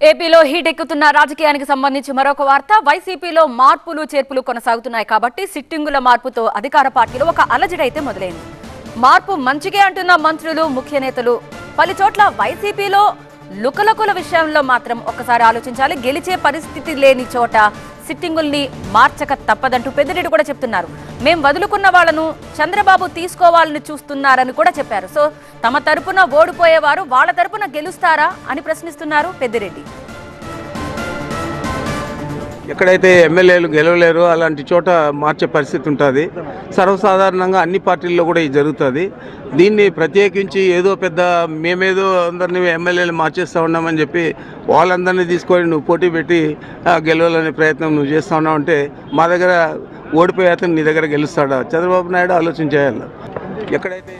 ఏపీలో హీట్ ఎక్కుతున్న రాజకీయానికి సంబంధించి మరొక వార్త. వైసీపీలో మార్పులు చేర్పులు కొనసాగుతున్నాయి కాబట్టి సిట్టింగుల మార్పుతో అధికార పార్టీలో ఒక అలజడైతే మొదలైంది. మార్పు మంచిగే అంటున్న మంత్రులు ముఖ్య నేతలు. పలుచోట్ల వైసీపీలో లుకలుకుల విషయంలో మాత్రం ఒక్కసారి ఆలోచించాలి. గెలిచే పరిస్థితి లేని చోట సిట్టింగుల్ని మార్చక తప్పదంటూ పెద్దిరెడ్డి కూడా చెప్తున్నారు. మేం వదులుకున్న వాళ్ళను చంద్రబాబు తీసుకోవాలని చూస్తున్నారని కూడా చెప్పారు. సో తమ తరపున ఓడిపోయేవారు వాళ్ళ తరపున గెలుస్తారా అని ప్రశ్నిస్తున్నారు పెద్దిరెడ్డి. ఎక్కడైతే ఎమ్మెల్యేలు గెలవలేరు అలాంటి చోట మార్చే పరిస్థితి ఉంటుంది. సర్వసాధారణంగా అన్ని పార్టీల్లో కూడా ఇది జరుగుతుంది. దీన్ని ప్రత్యేకించి ఏదో పెద్ద మేమేదో అందరినీ ఎమ్మెల్యేలు మార్చేస్తూ ఉన్నామని చెప్పి వాళ్ళందరినీ తీసుకొని నువ్వు పోటీ పెట్టి గెలవాలనే ప్రయత్నం నువ్వు చేస్తూ ఉన్నావు అంటే మా దగ్గర ఓడిపోయే అతను నీ దగ్గర గెలుస్తాడా? చంద్రబాబు నాయుడు ఆలోచన చేయాలి. ఎక్కడైతే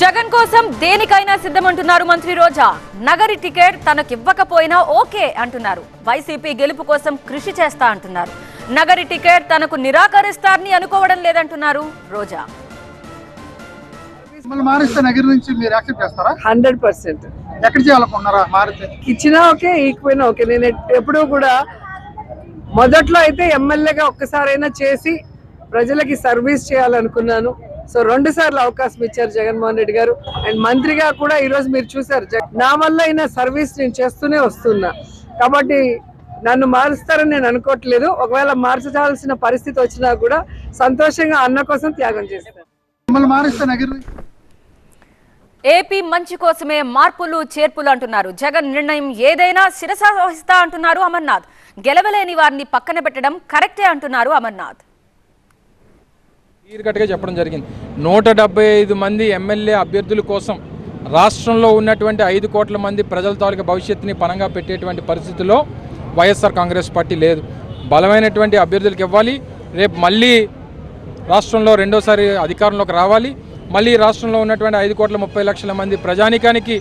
జగన్ కోసం దేనికైనా సిద్ధమంటున్నారు మంత్రి రోజా. నగరి టికెట్ తనకివ్వకపోయినా ఓకే అంటున్నారు. వైసీపీ గెలుపు కోసం కృషి చేస్తా అంటున్నారు. నగరి టికెట్ తనకు నిరాకరిస్తారని అనుకోవడం లేదంటున్నారు రోజా. మిమ్మల్ని మారిస్తే నగర్ నుంచి మీరు యాక్సెప్ట్ చేస్తారా? Hundred percent. ఎక్కడ చేయాలనుకున్నారా మారితే? ఇచ్చినా ఓకే ఈకపోయినా ఓకే. నేను ఎప్పుడూ కూడా మొదట్లో అయితే ఎమ్మెల్యేగా ఒక్కసారైనా చేసి ప్రజలకి సర్వీస్ చేయాలనుకున్నాను. సో రెండు సార్లు అవకాశం ఇచ్చారు జగన్మోహన్ రెడ్డి గారు. అండ్ మంత్రిగా కూడా ఈ రోజు మీరు చూసారు నా వల్ల అయినా సర్వీస్ నేను చేస్తూనే వస్తున్నా. కాబట్టి నన్ను మారుస్తారని నేను అనుకోవట్లేదు. ఒకవేళ మార్చాల్సిన పరిస్థితి వచ్చినా కూడా సంతోషంగా అన్న కోసం త్యాగం చేస్తాను. ఏపీ మంచి కోసమే మార్పులు చేర్పులు అంటున్నారు. జగన్ నిర్ణయం ఏదైనా శిరస వహిస్తా అంటున్నారు అమర్నాథ్. గెలవలేని వారిని పక్కన పెట్టడం కరెక్టే అంటున్నారు అమర్నాథ్. కట్గా చెప్పడం జరిగింది. నూట డెబ్బై ఐదు మంది ఎమ్మెల్యే అభ్యర్థుల కోసం రాష్ట్రంలో ఉన్నటువంటి ఐదు కోట్ల మంది ప్రజల తాలూకా భవిష్యత్తుని పనంగా పెట్టేటువంటి పరిస్థితిలో వైఎస్ఆర్ కాంగ్రెస్ పార్టీ లేదు. బలమైనటువంటి అభ్యర్థులకు ఇవ్వాలి. రేపు మళ్ళీ రాష్ట్రంలో రెండోసారి అధికారంలోకి రావాలి. మళ్ళీ రాష్ట్రంలో ఉన్నటువంటి ఐదు కోట్ల ముప్పై లక్షల మంది ప్రజానికానికి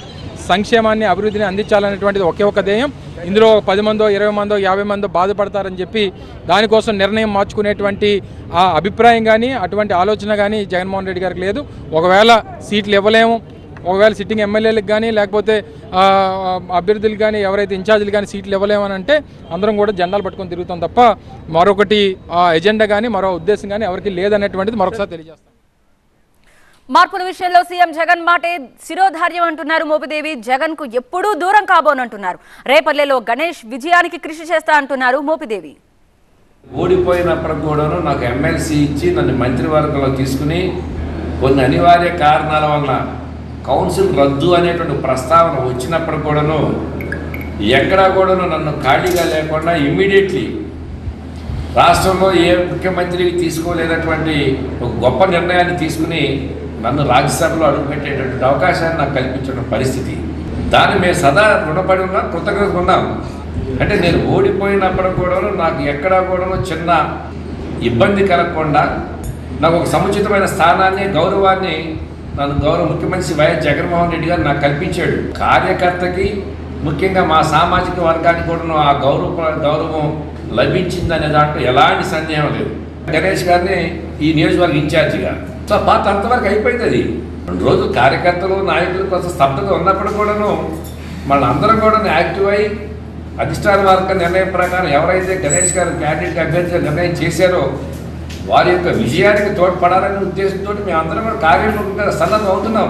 సంక్షేమాన్ని అభివృద్ధిని అందించాలనేటువంటిది ఒకే ఒక ధ్యేయం. ఇందులో పది మందో ఇరవై మందో యాభై మందో బాధపడతారని చెప్పి దానికోసం నిర్ణయం మార్చుకునేటువంటి ఆ అభిప్రాయం కానీ అటువంటి ఆలోచన కానీ జగన్మోహన్ రెడ్డి గారికి లేదు. ఒకవేళ సీట్లు ఇవ్వలేము ఒకవేళ సిట్టింగ్ ఎమ్మెల్యేలకు కానీ లేకపోతే అభ్యర్థులు కానీ ఎవరైతే ఇన్ఛార్జీలు కానీ సీట్లు ఇవ్వలేమని అంటే అందరం కూడా జెండాలు పట్టుకొని తిరుగుతాం తప్ప మరొకటి ఆ ఎజెండా కానీ మరో ఉద్దేశం కానీ ఎవరికి లేదనేటువంటిది మరొకసారి తెలియజేస్తాం మార్పుల విషయంలో సీఎం జగన్ మాటే శిరోధార్యం అంటున్నారు మోపిదేవి. జగన్కు ఎప్పుడూ దూరం కాబోనంటున్నారు. రేపల్లెలో గణేష్ విజయానికి కృషి చేస్తా అంటున్నారు మోపిదేవి. ఓడిపోయినప్పటికి కూడాను నాకు ఎమ్మెల్సీ ఇచ్చి నన్ను మంత్రివర్గంలో తీసుకుని కొన్ని అనివార్య కారణాల వలన కౌన్సిల్ రద్దు అనేటువంటి ప్రస్తావన వచ్చినప్పుడు కూడాను ఎక్కడా కూడాను నన్ను ఖాళీగా లేకుండా ఇమ్మీడియట్లీ రాష్ట్రంలో ఏ ముఖ్యమంత్రికి తీసుకోలేనటువంటి ఒక గొప్ప నిర్ణయాన్ని తీసుకుని నన్ను రాజ్యసభలో అడుగుపెట్టేటటువంటి అవకాశాన్ని నాకు కల్పించిన పరిస్థితి. దాన్ని మేము సదా రుణపడి ఉన్నాం కృతజ్ఞత ఉన్నాం అంటే నేను ఓడిపోయినప్పుడు కూడా నాకు ఎక్కడా కూడా చిన్న ఇబ్బంది కలగకుండా నాకు ఒక సముచితమైన స్థానాన్ని గౌరవాన్ని నన్ను గౌరవ ముఖ్యమంత్రి వైఎస్ జగన్మోహన్ రెడ్డి గారు నాకు కల్పించాడు. కార్యకర్తకి ముఖ్యంగా మా సామాజిక వర్గానికి కూడా ఆ గౌరవ గౌరవం లభించిందనే దాంట్లో ఎలాంటి సందేహం లేదు. గణేష్ గారిని ఈ నియోజకవర్గ ఇన్ఛార్జిగా సో పాత అంతవరకు అయిపోయింది అది రెండు రోజులు కార్యకర్తలు నాయకులు కొంత స్తబ్దత ఉన్నప్పుడు కూడాను మనందరం కూడా యాక్టివ్ అయి అధిష్టాన వర్గ నిర్ణయం ప్రకారం ఎవరైతే గణేష్ గారు క్యాండిడేట్ అభ్యర్థిగా నిర్ణయం చేశారో వారి యొక్క విజయానికి తోడ్పడాలనే ఉద్దేశంతో మేము అందరం కూడా కార్యక్రమంగా సన్నద్ధం అవుతున్నాం.